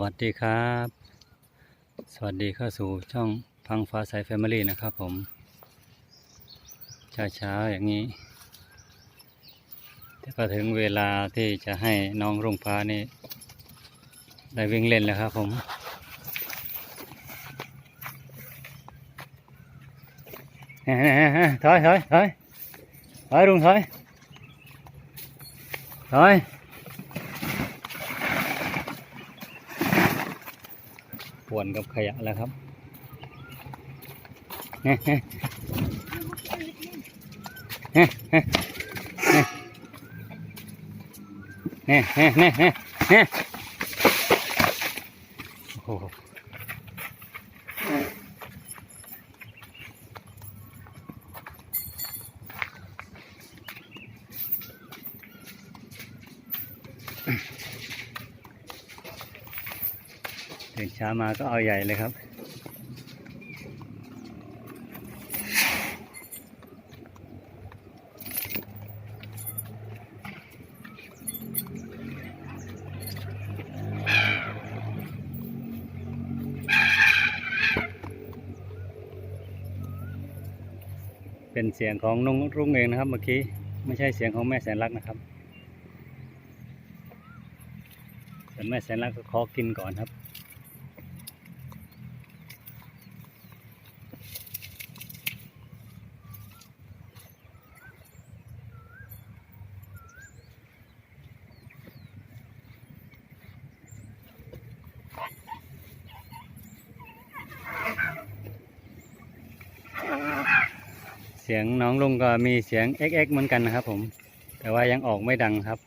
วัสดีครับ สวัสดีเข้าสู่ช่องพังฟ้าใสแฟมิลี่นะครับผมเช้าๆอย่างนี้แต่ก็ถึงเวลาที่จะให้น้องรุ่งฟ้านี่ ได้วิ่งเล่นแล้วครับผมถอยถอยถ ป่วนกับขยะแล้วครับนี่นี่นี่นี่โอ้ ตื่นเช้ามาก็เอาใหญ่เลยครับเป็นเสียงของนุ่งรุ่งเองนะครับเมื่อกี้ ไม่ใช่เสียงของแม่แสนรักนะครับแต่แม่แสนรักก็ขอกินก่อนครับ สียงน้องลุงก็มีเสียงเอ็กซ์เหมือนกันนะครับผม แต่ว่ายังออกไม่ดังครับ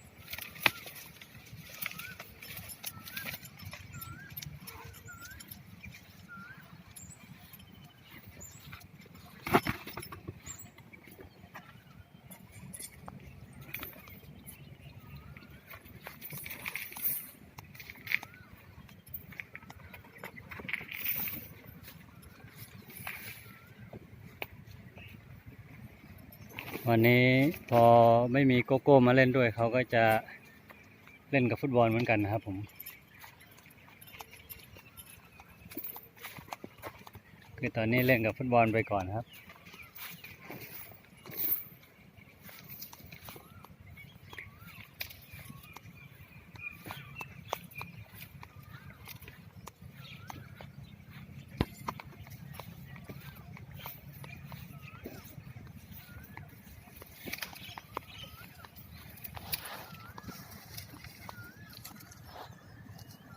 วันนี้พอไม่มีโกโก้มาเล่นด้วย เขาก็จะเล่นกับฟุตบอลเหมือนกันนะครับผมคือตอนนี้เล่นกับฟุตบอลไปก่อนครับ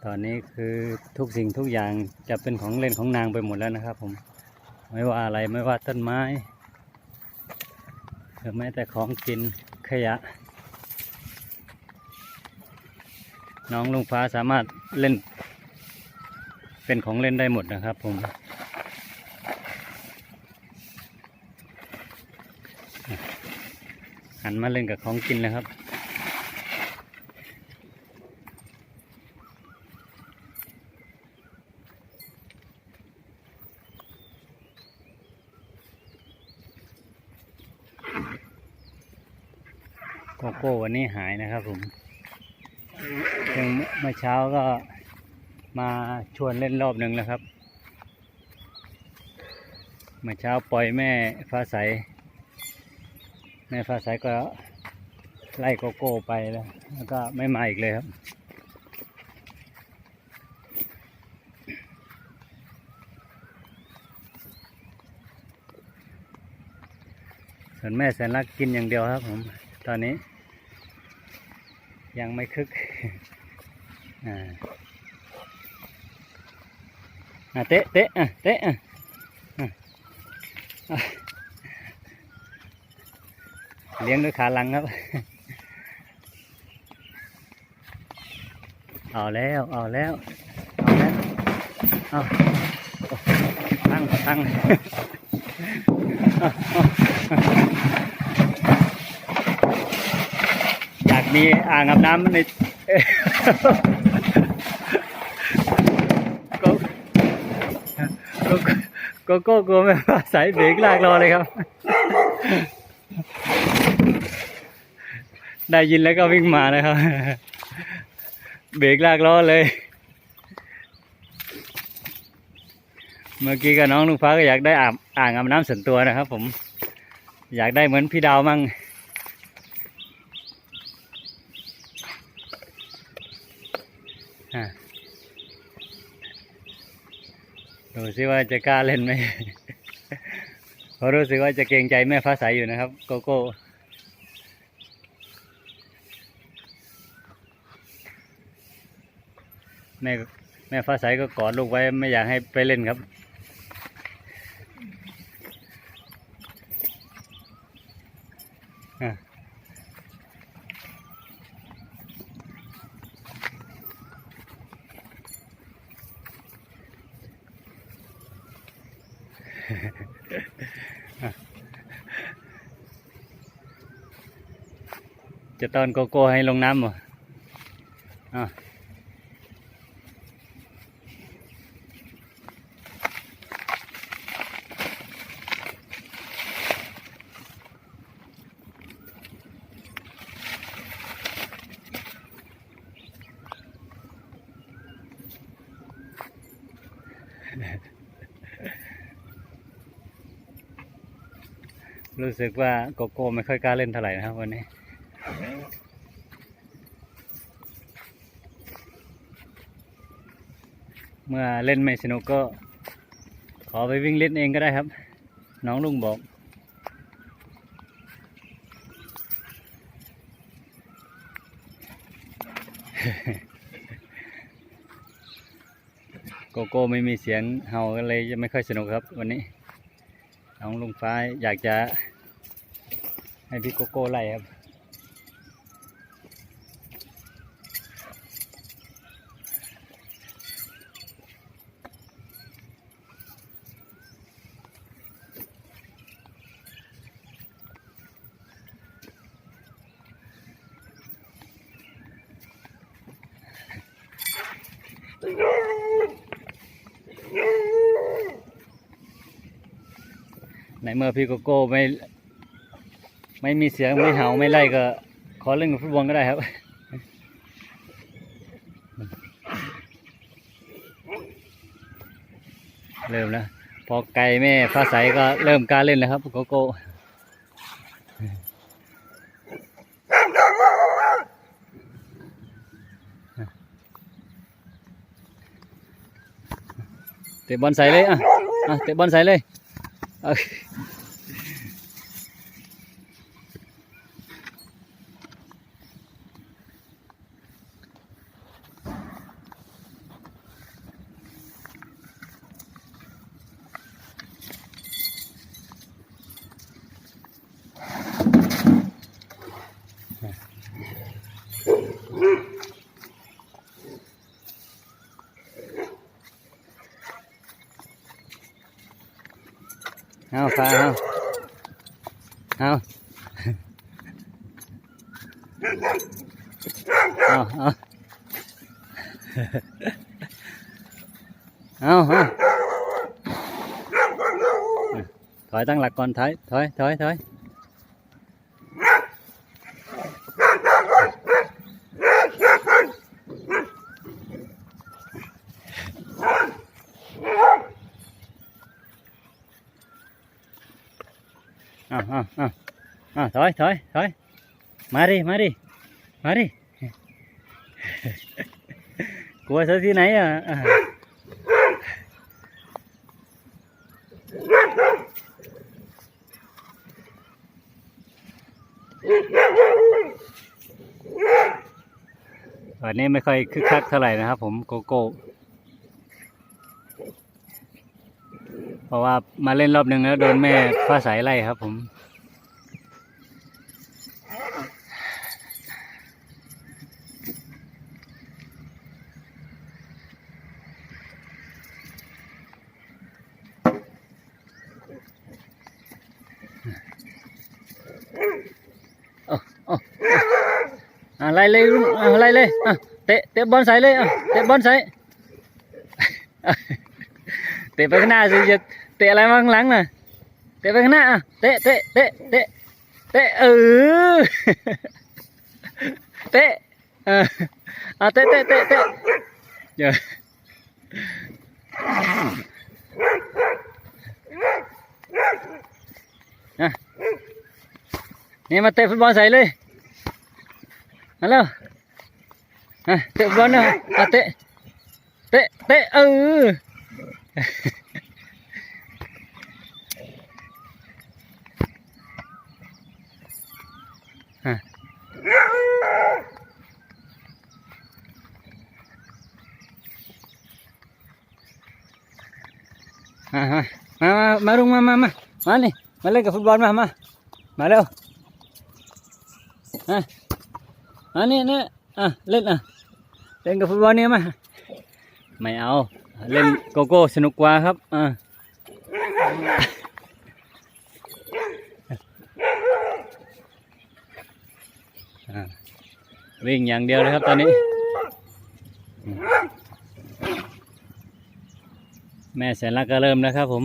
ตอนนี้คือทุกสิ่งทุกอย่างจะเป็นของเล่นของนางไปหมดแล้วนะครับ ผม ไม่ว่าอะไรไม่ว่าต้นไม้หรือแม้แต่ของกินขยะ น้องลุงฟ้าสามารถเล่น เป็นของเล่นได้หมดนะครับ ผมหันมาเล่นกับของกินแล้วครับ โก้วันนี้หายนะครับผมซึ่งเมื่อเช้าก็มาชวนเล่นรอบหนึ่งแล้วครับ เมื่อเช้าปล่อยแม่ฟ้าใส แม่ฟ้าใสก็ไล่โกโก้ไปแล้ว แล้วก็ไม่มาอีกเลยครับ ส่วนแม่แสนรักกินอย่างเดียวครับผม ตอนนี้ ยังไม่คึกอ่าอะเตะเตะอะเตะอะเลี้ยงด้วยขาลังครับ เอาแล้ว เอาแล้ว เอาแล้วเอาตั้งตั้ง อยาก มีอ่างอาบน้ำในกโก้โกโก้กลัวไม่พาสายเบรกลากรอเลยครับ ได้ยินแล้วก็วิ่งมานะครับ เบรกลากล้อเลย เมื่อกี้กับน้องลุงฟ้าก็อยากได้อาบอ่างอาบน้ำส่วนตัวนะครับ ผม อยากได้เหมือนพี่ดาวมั่ง ดูสิว่าจะกล้าเล่นไหมเพราะรู้สึกว่าจะเกรงใจแม่ฟ้าใสอยู่นะครับ โกโก้แม่แม่ฟ้าใสก็กอดลูกไว้ไม่อยากให้ไปเล่นครับ จะตอนโกโก้ให้ลงน้ำเหรออะ รู้สึกว่าโกโก้ไม่ค่อยกล้าเล่นเท่าไหร่นะครับวันนี้ เมื่อเล่นไม่สนุกก็ ขอไปวิ่งเล่นเองก็ได้ครับ น้องลุงบอกโกโก้ไม่มีเสียงเห่าก็เลยจะไม่ค่อยสนุกครับวันนี้ น้องลุงฟ้าอยากจะ ให้พี่โกโก้ไล่ครับในเมื่อพี่โกโก้ไม่ ไม่มีเสียงไม่เห่าไม่ไล่ก็ขอเล่นกับฟุตบอลก็ได้ครับ เริ่มแล้วพอไก่แม่ฟ้าใสก็เริ่มกล้ารเล่นแล้วครับโกโก้เตะบอลใส่เลยอะอะเตะบอลใส่เลย เอาเอาฟ้าเอาเอาเอาเอาเอาเอาถอยตั้งหลักก่อนถอยถอยถอยถอยเอาเอาเอาเอาถอยถอยถอยมาดิมาดิมาดิกลัวซะที่ไหนอะอันนี้ไม่ค่อยคึกคักเท่าไหร่นะครับผมโกโก้ เพราะว่ามาเล่นรอบหนึ่งแล้วโดนแม่ฟ้าใสไล่ครับผม อาเอาอะไล่เลยลุงอะไล่เลยอะเตะเตะบอลใส่เลยอะเตะบอลใส่เตะไปข้างหน้าสิจะเตะอะไรมาข้างหลังน่ะเตะไปข้างหน้าอะเตะเตะเตะเตะเตะเออเตะเอออะเตะเตะเตะเตะเดี๋ยว นี่มาเตะฟุตบอลใส่เลยมาเร็วอะเตะฟุตบอลนะมาเตะ เตะ เตะเออฮะมามามามามาลุงมามามามานี่มาเล่นกับฟุตบอลมามามาเร็ว อะมานี่นี่อะเล่นอะเล่นกับฟุตบอลเนี่ยมาไม่เอา เล่นโกโก้สนุกกว่าครับอ่าอ่าวิ่งอย่างเดียวเลยครับตอนนี้ แม่แสนรักก็เริ่มแล้วครับผม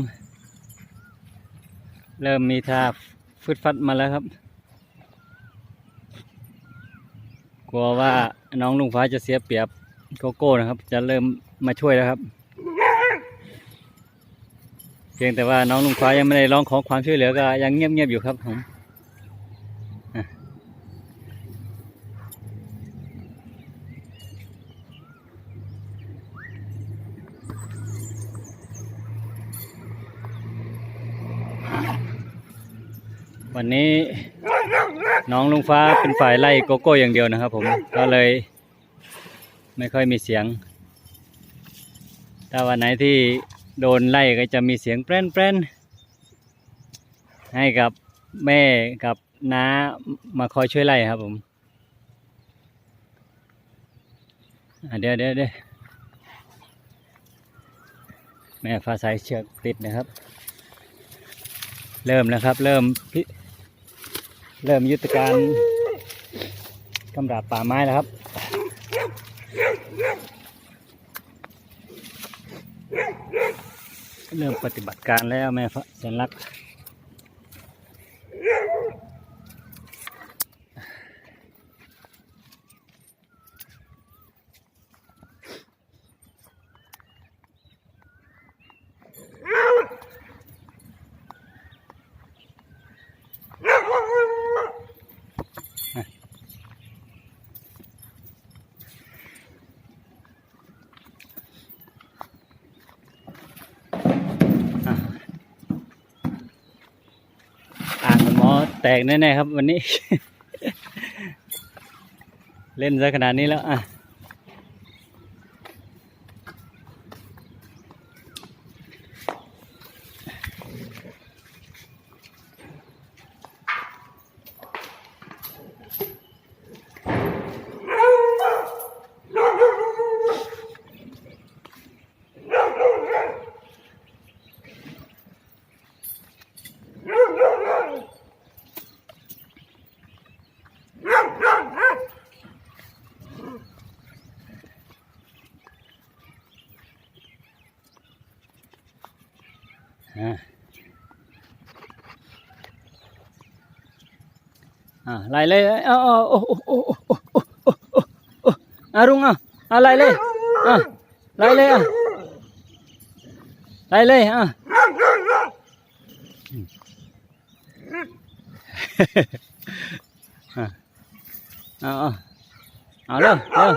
เริ่มมีท่าฟึดฟัดมาแล้วครับ ก ลัวว่าน้องลุงฟ้าจะเสียเปรียบโกโก้นะครับ จะเริ่มมาช่วยแล้วครับ เพียงแต่ว่าน้องลุงฟ้ายังไม่ได้ร้องขอความช่วยเหลือก็ยังเงียบๆอยู่ครับผมวันนี้ น้องลุงฟ้าเป็นฝ่ายไล่โกโก้อย่างเดียวนะครับผมก็เลย ไม่ค่อยมีเสียง ถ้าวันไหนที่โดนไล่ก็จะมีเสียงแปรนแปรนให้กับแม่กับน้ามาคอยช่วยไล่ครับผมเดี๋ยวเดี๋ยวเดี๋ยวแม่ฟ้าใสเชือกติดนะครับ เริ่มแล้วครับ เริ่มพิ เริ่มยุติการกำราบป่าไม้แล้วครับ เริ่มปฏิบัติการแล้วแม่พระสันลักษณ์อ่างหมอ แตกแน่ๆครับ วันนี้ เล่นซะขนาดนี้แล้วอะ อะอะไล่เลยเอาเอาโอ้โอ้โอ้โอ้โอ้โอ้โอ้โอ้โอ้อารุงอะอะไล่เลยอะไล่เลยอะไล่เลยอะ อะเอาเอาเอาเร็วเร็ว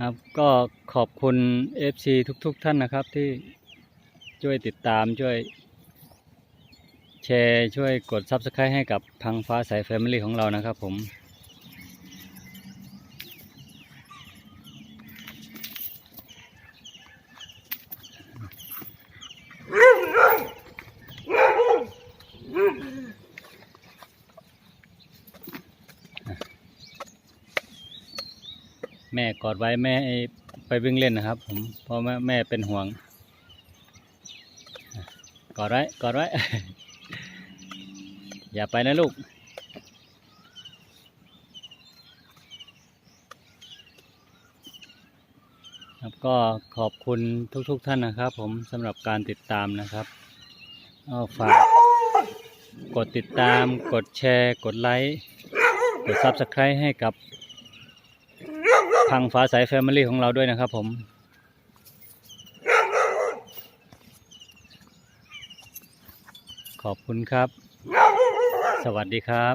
ครับก็ขอบ คุณ FC ทุกๆท่านนะครับที่ช่วยติดตามช่วย แชร์ช่วยกด Subscribe ให้กับพังฟ้าสาย Family ของเรานะครับผม แม่กอดไว้แม่ ไปวิ่งเล่นนะครับ ผมเพราะแม่แม่เป็นห่วงกอดไว้กอดไว้ อย่าไปนะลูก ครับก็ขอบคุณทุกๆทท่านนะครับ ผมสำหรับการติดตามนะครับก็ฝากกดติดตาม กดแชร์ กดไลค์ กด Subscribe ให้กับ ทางฟ้าสายแฟมิลี่ของเราด้วยนะครับผมขอบคุณครับ สวัสดีครับ